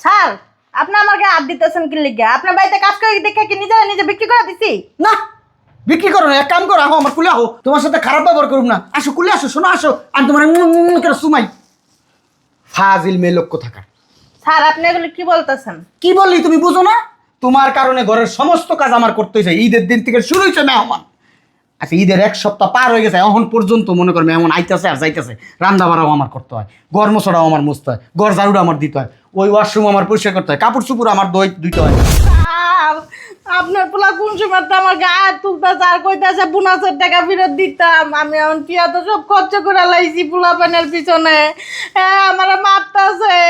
Sir আপনি আমাকে হাত দিতেছেন কি লিখে আপনার বাড়িতে কাজ করে দেখে কি নিজে নিজে বিক্রি করে দিছি? না বিক্রি করো না এক কাম করো আহো আমার কুলে আহো। তোমার সাথে খারাপ ব্যবহার করুম না। আসো কুলে আসো শোনো আসো। আমি তোমার করে সুমাই। ফাজিল মেয়ে লক্ষ্য থাকার। স্যার আপনি এগুলো কি বলতেছেন? কি বললি তুমি বুঝো না? তোমার কারণে ঘরের সমস্ত কাজ আমার করতে হয়েছে ঈদের দিন থেকে শুরু হয়েছে মেহমান। আচ্ছা ঈদের এক সপ্তাহ পার হয়ে গেছে এখন পর্যন্ত মনে করো মেহমান আইতেছে আর যাইতেছে। রান্না বাড়াও আমার করতে হয় ঘর মোছাটাও আমার মুছতে হয় ঘর ঝাড়ুটা আমার দিতে হয় ওই ওয়াশরুম আমার পরিষ্কার করতে হয় কাপড় চুপুর আমার দই দিতে হয়। আপনার পোলা কোন সময় তো আমার গায়ে তুলতেছে আর কইতাছে বোনাসের টাকা ফেরত দিতাম আমি এখন টিয়া তো সব খরচ করে লাইছি পোলা পানের পিছনে? হ্যাঁ আমার মারতাছে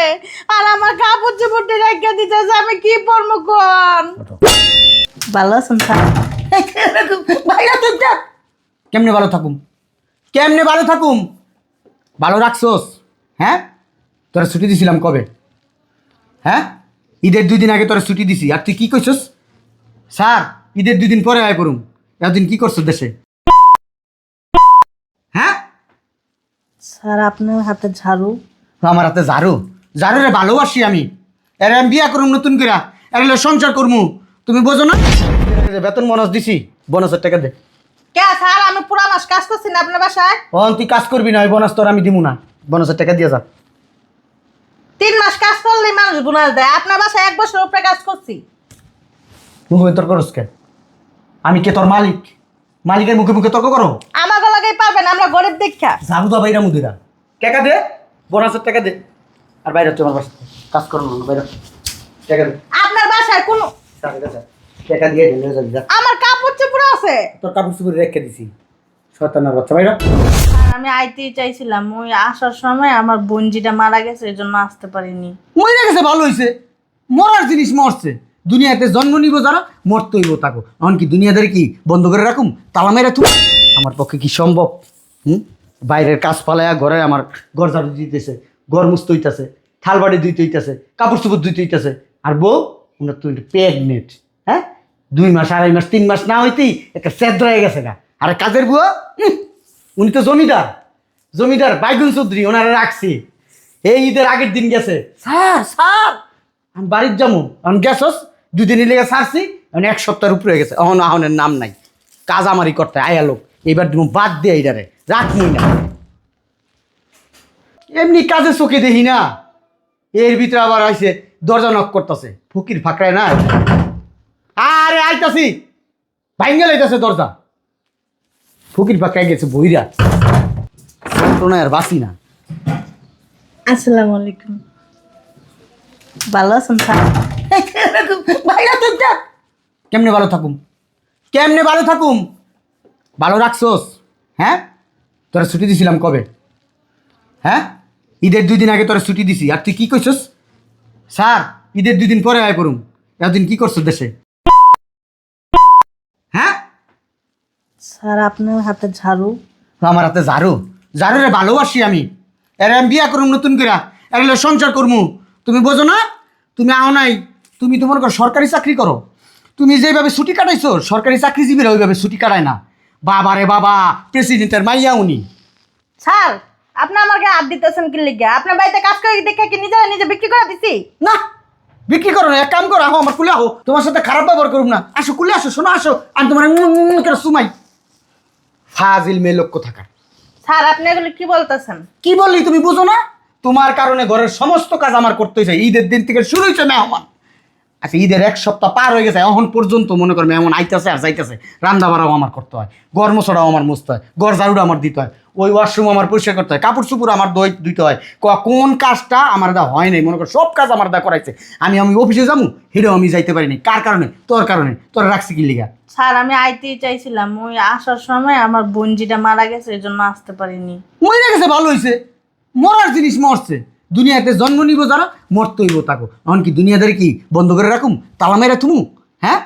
আর আমার কাপড় চোপড় রেখে দিতেছে আমি কি পরবো কোন? ভালো আছেন স্যার। কেমনে ভালো থাকুম? কেমনে ভালো থাকুম? ভালো রাখছোস হ্যাঁ? তোরা ছুটি দিছিলাম কবে? হ্যাঁ? ঈদের দুই দিন আগে তোরা ছুটি দিছি। আর তুই কি কইছস? স্যার ঈদের দুই দিন পরে আয় করুম। এতদিন কি করছ দেশে? হ্যাঁ? স্যার আপনার হাতে ঝাড়ু। আমার হাতে ঝাড়ু? ঝাড়ু রে ভালোবাসি আমি। এর আমি বিয়া করুম নতুন করে এর সংসার করমু। তুমি বোঝো না? যে বেতন বোনাস দিছি। বোনাসের টাকা দে। কে স্যার আমি পুরা মাস কাজ করছি না আপনার বাসায়? অন তুই কাজ করবি না ওই বোনাস তোর আমি দিমু না। বোনাসের টাকা দিয়ে যা। তিন মাস কাজ করলেই মানুষ বোনাস দেয়। আপনার বাসায় এক বছর উপরে কাজ করছি। মুখে তর্ক করস কে? আমি কে তোর মালিক? মালিকের মুখে মুখে তর্ক করো? আমাকে লাগাই পাবেন আমরা গরিব দেখা ঝাড়ু দা বাইরা মুদিরা। টাকা দে বোনাসের টাকা দে। আর বাইরে তোমার বাসা কাজ করো না বাইরে। টাকা দে। আপনার বাসায় কোনো টাকা দে। টাকা দিয়ে নিয়ে যাবি যা। আমার কাপড় চোপড় আছে। তোর কাপড় চুপড় রেখে দিছি। শয়তানের বাচ্চা বাইরা। আমি আইতেই চাইছিলাম ওই আসার সময় আমার বোনজিটা মারা গেছে এই জন্য আসতে পারিনি। মরে গেছে ভালো হয়েছে মরার জিনিস মরছে। দুনিয়াতে জন্ম নিব যারা মরতে হইব তাকো। এখন কি দুনিয়াদের কি বন্ধ করে রাখুম? তালা মেরে থু আমার পক্ষে কি সম্ভব? হুম? বাইরের কাজ পালায়া ঘরে আমার ঘর ঝাড়ু দিতেছে ঘর মুছতে হইতেছে থাল বাড়ি ধুইতে হইতেছে কাপড় চোপড় ধুইতে হইতেছে আর বউ ওনার তো প্রেগনেন্ট দুই মাস আড়াই মাস তিন মাস না হইতেই একটা সেদ্র হয়ে গেছে না আর কাজের বুয়া? উনি তো জমিদার। জমিদার বাইগুন চৌধুরী ওনারা রাখছি। এই ঈদের আগের দিন গেছে। Sir sir! আমি বাড়ির যাব। আমি গেছস দুদিন লেগে সারছি এখন এক সপ্তাহের উপরে হয়ে গেছে। অহন আহনের নাম নাই। কাজ আমারই করতে আয়া লোক। এবার তুমি বাদ দিয়ে এইটারে রাখমই না। এমনি কাজে চোখে দেখি না। এর ভিতরে আবার আইসে দরজা নক করতেছে। ফকির ফাঁকড়ায় না আরে আইতাছি। ভাঙ্গে লাইতাছে দরজা। ফকির ফাঁকড়ায় গেছে বইরা। যন্ত্রণা আর বাসি না। আসসালামু আলাইকুম ভালো আছেন স্যার? বাইরে তো যা। কেমনে ভালো থাকুম? কেমনে ভালো থাকুম? ভালো রাখছোস। হ্যাঁ? তোরা ছুটি দিছিলাম কবে? হ্যাঁ? ঈদের দুই দিন আগে তোরা ছুটি দিছি। আর তুই কি কইছস? স্যার ঈদের দুই দিন পরে আয় করুম এতদিন কি করছ দেশে হ্যাঁ স্যার আপনার হাতে ঝাড়ু। আমার হাতে ঝাড়ু। ঝাড়ু রে ভালোবাসি আমি। এর আমি বিয়া করুম নতুন করে এর সংসার করমু। তুমি বোঝো না? তুমি আও নাই। তুমি তোমার ঘর সরকারি চাকরি করো। তুমি যেভাবে ছুটি কাটাইছো সরকারি চাকরিজীবীরা ওইভাবে ছুটি কাটায় না। বাবা রে বাবা প্রেসিডেন্টের মাইয়া উনি। স্যার আপনি আমাকে হাত দিতেছেন কি লিগে? আপনার বাড়িতে কাজ করে দেখে কি নিজে নিজে বিক্রি করে দিছি? না বিক্রি করো না। এক কাম করো আহো আমার কুলে আহো। তোমার সাথে খারাপ ব্যবহার করুম না। আসো কুলে আসো শোনো আসো। আমি তোমার সুমাই। ফাজিল মেয়ে লক্ষ্য থাকার। স্যার আপনি এগুলো কি বলতেছেন? কি বললি তুমি বুঝো না? তোমার কারণে ঘরের সমস্ত কাজ আমার করতে হয়েছে। ঈদের দিন থেকে শুরু হয়েছে মেহমান। আচ্ছা ঈদের এক সপ্তাহ পার হয়ে গেছে এখন পর্যন্ত মনে করো এমন আইতেছে আর যাইতেছে। রান্না বাড়াও আমার করতে হয় ঘর মোছাটাও আমার মুছতে হয় ঘর ঝাড়ুটা আমার দিতে হয় ওই ওয়াশরুম আমার পরিষ্কার করতে হয় কাপড় চুপুর আমার দই দিতে হয়। কোন কাজটা আমার দা হয় নাই? মনে করো সব কাজ আমার দা করাইছে। আমি আমি অফিসে যাব হেরেও আমি যাইতে পারিনি। কার কারণে? তোর কারণে। তোর রাখছি কি লিগা? স্যার আমি আইতেই চাইছিলাম ওই আসার সময় আমার বোনজিটা মারা গেছে এই জন্য আসতে পারিনি। মরে গেছে ভালো হয়েছে মরার জিনিস মরছে। দুনিয়াতে জন্ম নিব যারা মরতে হইব তাকো এখন কি দুনিয়াদারি কি বন্ধ করে রাখুম? তালা মেরে থুমু? হ্যাঁ?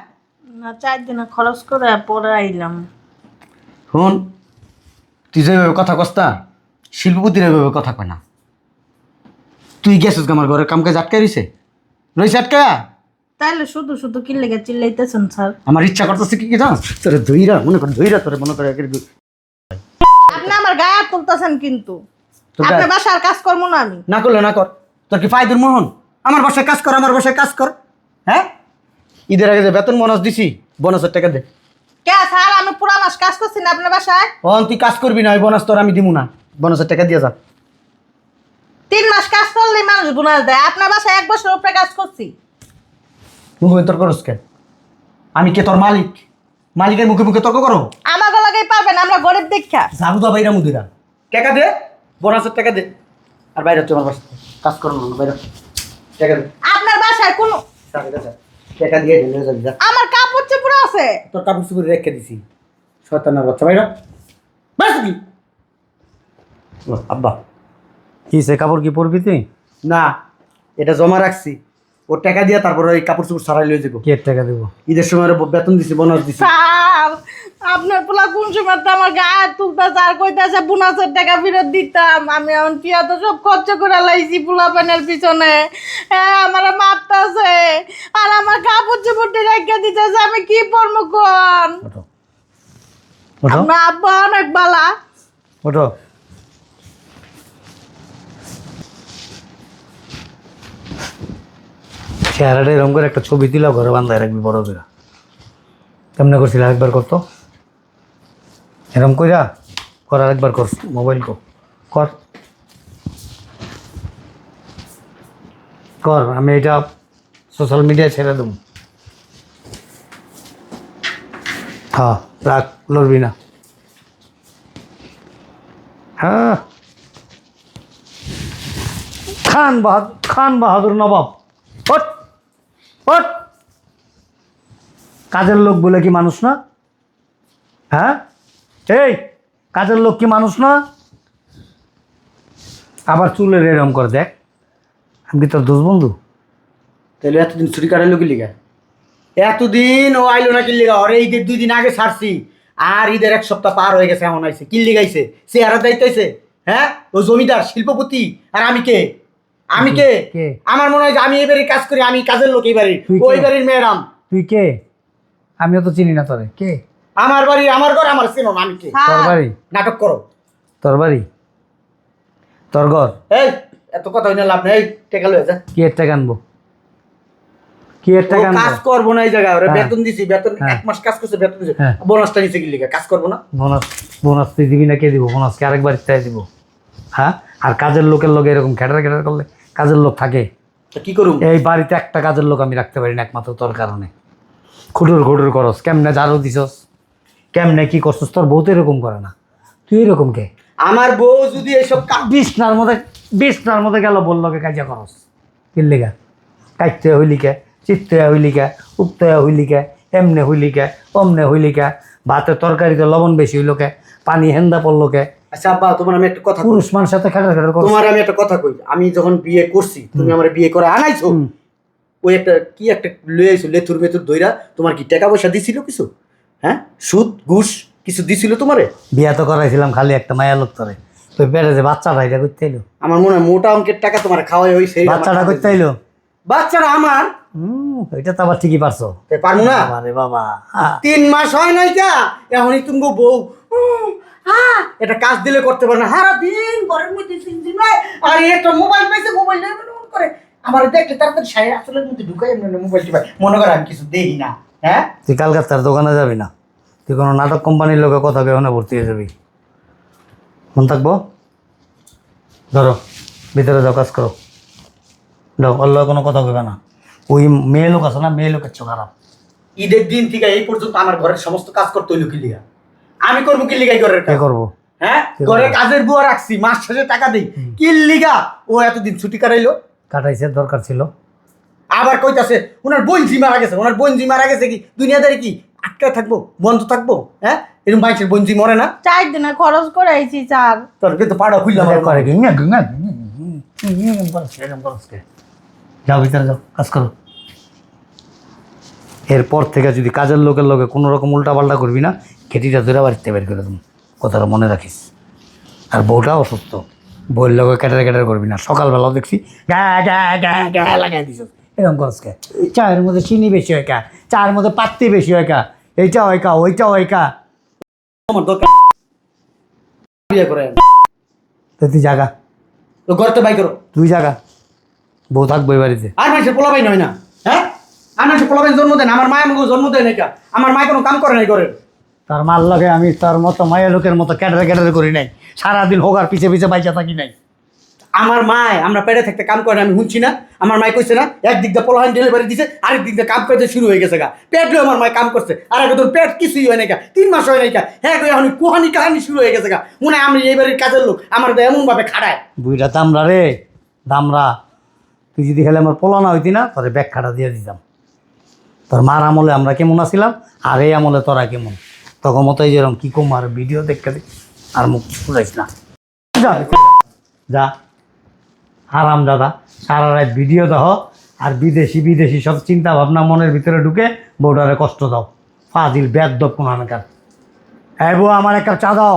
না চার দিনে খরচ করে পরে আইলাম। শোন তুই যেভাবে কথা কস্তা শিল্পপতির এভাবে কথা কয় না। তুই গেছিস আমার ঘরের কাম কাজ আটকে রইছে? রইছে আটকা তাইলে শুধু শুধু কি লেগে চিল্লাইতেছেন স্যার। আমার ইচ্ছা করতেছে কি কি জানো? তোরে ধইরা মনে কর ধইরা তোরে মনে করে আপনি আমার গায়ে তুলতেছেন কিন্তু। আপনার বাসার কাজ করব না আমি। না করলে না কর। তোর কি ফায়দুর মোহন? আমার বাসায় কাজ কর আমার বাসায় কাজ কর। হ্যাঁ? ঈদের আগে যে বেতন বোনাস দিছি বোনাসের টাকা দে। কে স্যার আমি পুরা মাস কাজ করছি না আপনার বাসায়? অন তুই কাজ করবি না ওই বোনাস তোর আমি দিব না। বোনাসের টাকা দিয়ে যা। তিন মাস কাজ করলে মানুষ বোনাস দেয়। আপনার বাসায় এক বছর উপরে কাজ করছি। মুখে তর্ক করস কেন? আমি কে তোর মালিক? মালিকের মুখে মুখে তর্ক করো। আমার গলাকেই পাবেন আমরা গরিব দীক্ষা। ঝাড়ু দা বাইরা মুদিরা। টাকা দে। বোনাসের টাকা দে। আর বাইরে আমার বাসা কাজ করো না বাইরে। টাকা দে। আপনার বাসায় কোনো টাকা দিয়ে ঢেলে যাবি যা। আমার কাপড় চোপড় আছে। তোর কাপড় চুপড় রেখে দিছি। শয়তানের বাচ্চা বাইরা বাস কি ও, আব্বা। কি সে কাপড় কি পরবি তুই? না এটা জমা রাখছি। ওর টাকা দিয়ে তারপর ওই কাপড় চুপড় সারাই লয়ে যাব। কি টাকা দেবো? ঈদের সময় বেতন দিছি বোনাস দিছি। আপনার পোলা কোন সময় তো আমার গায়ে তুলতেছে আর কইতাছে বোনাসের টাকা ফেরত দিতাম। আমি এখন পিয়া তো সব খরচ করে লাইছি পোলা পানের পিছনে। হ্যাঁ আমার মারতাছে। আর আমার কাপড় চোপড় রেখে দিতেছে আমি কি পরবো কোন? আপনার আব্বা অনেক বালা। ওঠো। চেহারাটা এরকম করে একটা ছবি দিলাও ঘরে বান্ধায় রাখবি বড় করে। কেমনে করছিল আরেকবার করতো এরকম কইরা কর আরেকবার কর মোবাইল কর। কর। কর, আমি এটা সোশ্যাল মিডিয়ায় ছেড়ে দেবো। হ্যাঁ রাখ লড়বি না। হ্যাঁ খান বাহাদুর খান বাহাদুর নবাব। ওট ওট কাজের লোক বলে কি মানুষ না? হ্যাঁ? এই কাজের লোক কি মানুষ না? আবার চুলের এরম করে দেখ। আমি কি তোর দোষ বন্ধু? তাহলে এতদিন ছুটি কাটাইলো কি লিগা? এতদিন ও আইলো না কি লিগা ওরে ঈদের দুই দিন আগে ছাড়ছি। আর ঈদের এক সপ্তাহ পার হয়ে গেছে এমন আইছে। কি লিগাইছে সে আর দায়িত্ব হ্যাঁ? ও জমিদার শিল্পপতি। আর আমি কে? আমি কে? আমার মনে হয় যে আমি এবারে কাজ করি আমি কাজের লোক এবারে? ওই বাড়ির মেয়েরাম। তুই কে? আমিও তো চিনি না তোরে। কে? আমার বাড়ি আমার ঘর আমার চেনো না আমি কে? তোর বাড়ি? নাটক করো। তোর বাড়ি? তোর ঘর? এই এত কথা হইনা লাভ নেই। টেকা লয়ে যা। কি এর টাকা আনব? কি টাকা কাজ আনব? করব না এই জায়গায়। ওরা হ্যাঁ। বেতন দিছি বেতন হ্যাঁ। এক মাস কাজ করছে বেতন দিছে। হ্যাঁ। বোনাসটা নিচে কি লিগা? কাজ করব না? বোনাস বোনাস তুই দিবি না কে দিব? বোনাস কে আরেকবার চাই দিব। হ্যাঁ? আর কাজের লোকের লোক এরকম খেটার খেটার করলে কাজের লোক থাকে। কি করুম? এই বাড়িতে একটা কাজের লোক আমি রাখতে পারি না একমাত্র তোর কারণে। খুটুর খুটুর করস কেমনে ঝাড়ু দিছস? কেমনে কি করছস? তোর বউ তো এরকম করে না। তুই এরকম কে? আমার বউ যদি এসব বিছনার মধ্যে বিছনার মধ্যে গেল বলল কে কাজা করস। কিল্লিগা কাইতে হইলিকে চিত্তে হইলিকা উক্তে হইলিকা এমনে হইলিকা অমনে হইলিকা ভাতে তরকারিতে লবণ বেশি হইলোকে পানি হেন্দা পড়লোকে আচ্ছা আব্বা তোমার আমি একটা কথা। পুরুষ মানুষের সাথে খেটার খেটার তোমার আমি একটা কথা কই। আমি যখন বিয়ে করছি তুমি আমার বিয়ে করে আনাইছো হুম। ওই একটা কি একটা লয়ে আইছো লেথুর মেথুর দইরা তোমার কি টাকা পয়সা দিছিল কিছু? হ্যাঁ? সুদ ঘুষ কিছু দিছিল তোমারে? বিয়া তো করাইছিলাম খালি একটা মায়া লোক তোরে। ওই পেটে যে বাচ্চাটা এটা করতে এলো আমার মনে হয় মোটা অঙ্কের টাকা তোমার খাওয়াই সেই বাচ্চাটা করতে এলো বাচ্চাটা আমার? হুম এটা তো আবার ঠিকই পারছ। পারব না? আরে বাবা। তিন মাস হয় নাই যা এখনই তুমি বউ। হ্যাঁ এটা কাজ দিলে করতে পারে না। সারা দিন ঘরের মধ্যে সিনজিন আর এই একটা মোবাইল পাইছে মোবাইল অন করে। আমার দেখলে তাড়াতাড়ি সাই আসলে মধ্যে ঢুকাই মোবাইল টিপাই। মনে করে আমি কিছু দেই না হ্যাঁ? তুই কালকার তার দোকানে যাবি না? তুই কোনো নাটক কোম্পানির লোকের কথা কেমন ভর্তি হয়ে যাবি। মন থাকব? ধরো ভিতরে যাও কাজ করো। যাও অল্লাহ কোনো কথা কইবে না। ওই মেয়ে লোক আছে না মেয়ে লোকের চোখ খারাপ। ঈদের দিন থেকে এই পর্যন্ত আমার ঘরের সমস্ত কাজ করতে হইল কি লিগা? আমি করব কি লিগাই ঘরের কে কাজ করব? হ্যাঁ? কে ঘরে কাজের বুয়া রাখছি মাস শেষে টাকা দেই। কি লিগা? ও এতদিন ছুটি কাটাইলো। কাটাইছে দরকার ছিল। আবার কইতাছে ওনার বোন জি মারা গেছে ওনার বোন জি মারা গেছে কি? দুনিয়াদারি কি? আটকা থাকব বন্ধ থাকব হ্যাঁ? এরকম বাইশের বোন জি মরে না? চার দিনে খরচ করে আইছি চার। তোর কিন্তু পাড়া খুললাম করে কি? যাও ভিতরে যাও কাজ করো। এরপর থেকে যদি কাজের লোকের লোকে কোনো রকম উল্টা পাল্টা করবি না খেটিটা ধরে বাড়িতে বের করে দেবো। কথাটা মনে রাখিস। আর বউটা অসুস্থ। বউয়ের লোকে ক্যাটার ক্যাটার করবি না। সকালবেলাও দেখছি গা গা গা গা লাগাই দিস এরকম করস কে? চায়ের মধ্যে চিনি বেশি হয় কা? চায়ের মধ্যে পাত্তি বেশি হয় কা? এইটা হয় কা ওইটা হয় কা? আমার দরকার বিয়ে করে তো তুই জাগা। তো ঘরতে বাই করো। তুই জাগা। বউ থাকব এই বাড়িতে। আর মানুষের পোলাপাই নয় না হ্যাঁ? আর মানুষের পোলাপাই জন্ম দেন আমার মায়ের আমাকে জন্ম দেয় নাকি আমার মায় কোনো কাম করে নাই করে তার মার লাগে আমি তার মতো মায়ের লোকের মতো ক্যাটারে ক্যাটারে করি নাই। সারাদিন হোগার পিছে পিছে বাইচা থাকি নাই। আমার মায়, আমরা পেটে থাকতে কাম করে আমি শুনছি না। আমার মায় কইছে না, একদিক দিয়ে পোলাহান ডেলিভারি দিছে আরেক দিক দিয়ে কাম করতে শুরু হয়ে গেছে গা। পেট লয়ে আমার মায় কাম করছে। আর তোর পেট কিছুই হয় গা, তিন মাস হয় গা। হ্যাঁ কই এখন কুহানি কাহানি শুরু হয়ে গেছে গা। মনে আমি এই বাড়ির কাজের লোক, আমার তো এমন ভাবে খাড়ায়। বুইটা দামরা রে, দামরা, তুই যদি খেলে আমার পোলানা হইতি না, তোরে ব্যাখ্যাটা দিয়ে দিতাম। তোর মার আমলে আমরা কেমন আছিলাম, আর এই আমলে তোরা কেমন? তখন মতোই যেরকম কি কম আর ভিডিও দেখতে আর মুখ খুলাইস না। যা। আরাম দাদা। সারা রাত ভিডিও দাও, আর বিদেশি বিদেশি সব চিন্তা ভাবনা মনের ভিতরে ঢুকে বউটারে কষ্ট দাও। ফাজিল ব্যাদ দপ কোন বউ, আমার একটা চা দাও।